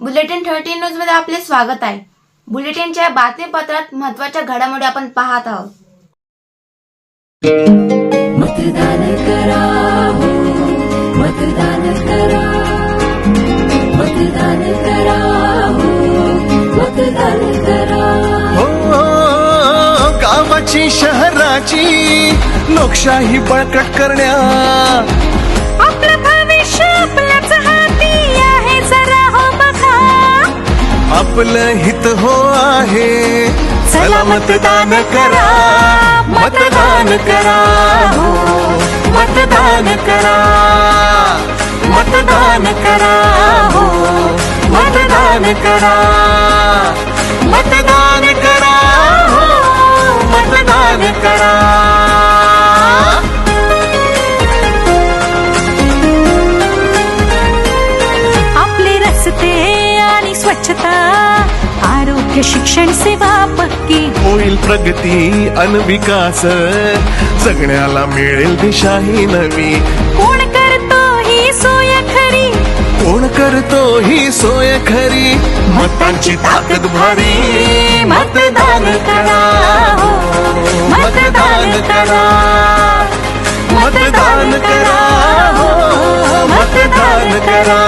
Bulletin thirty न्यूजमध्ये आपले स्वागत आहे. बुलेटिनच्या बातमीपत्रात महत्त्वाच्या घडामोडी आपण पाहत आहोत. मतदान करा हो मतदान करा मतदान करा हो मतदान करा हो गावाची शहराची लोकशाही बळकट करण्या. आपलं हित हो आहे. चला मतदान करा मतदान करा हो. मतदान करा मतदान करा हो. मतदान करा मतदान करा हो. मतदान करा. आपले रस्ते स्वच्छता आरोग्य शिक्षण सेवा पक्की होईल प्रगती अन विकास. जगण्याला मिळेल दिशा ही नवी. कोण करतो ही सोय खरी? कोण करतो ही सोय खरी? मतांची ताकद भारी. मतदान करा. हो मतदान करा. मतदान करा. हो मतदान करा.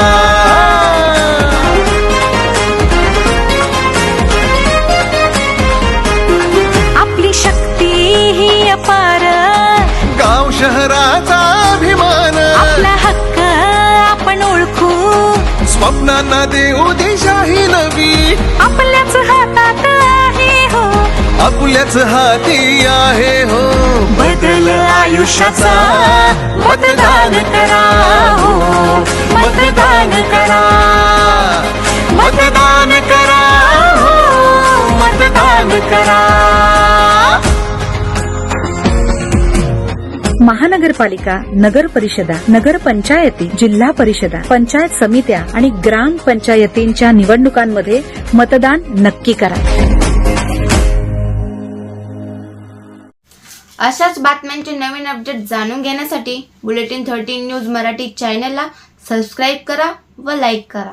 स्वप्नांना देऊ दिशा ही नवी. आपल्याच हातात आहे हो. आपल्याच हाती आहे हो. बदल आयुष्याचा मतदान करा हो. मतदान करा. मतदान करा हो. मतदान करा. महानगरपालिका नगर परिषदा नगर पंचायती जिल्हा परिषदा पंचायत समित्या आणि ग्राम पंचायतींच्या निवडणुकांमध्ये मतदान नक्की करा. अशाच बातम्यांचे नवीन अपडेट जाणून घेण्यासाठी बुलेटिन थर्टीन न्यूज मराठी चॅनलला सबस्क्राईब करा व लाईक करा.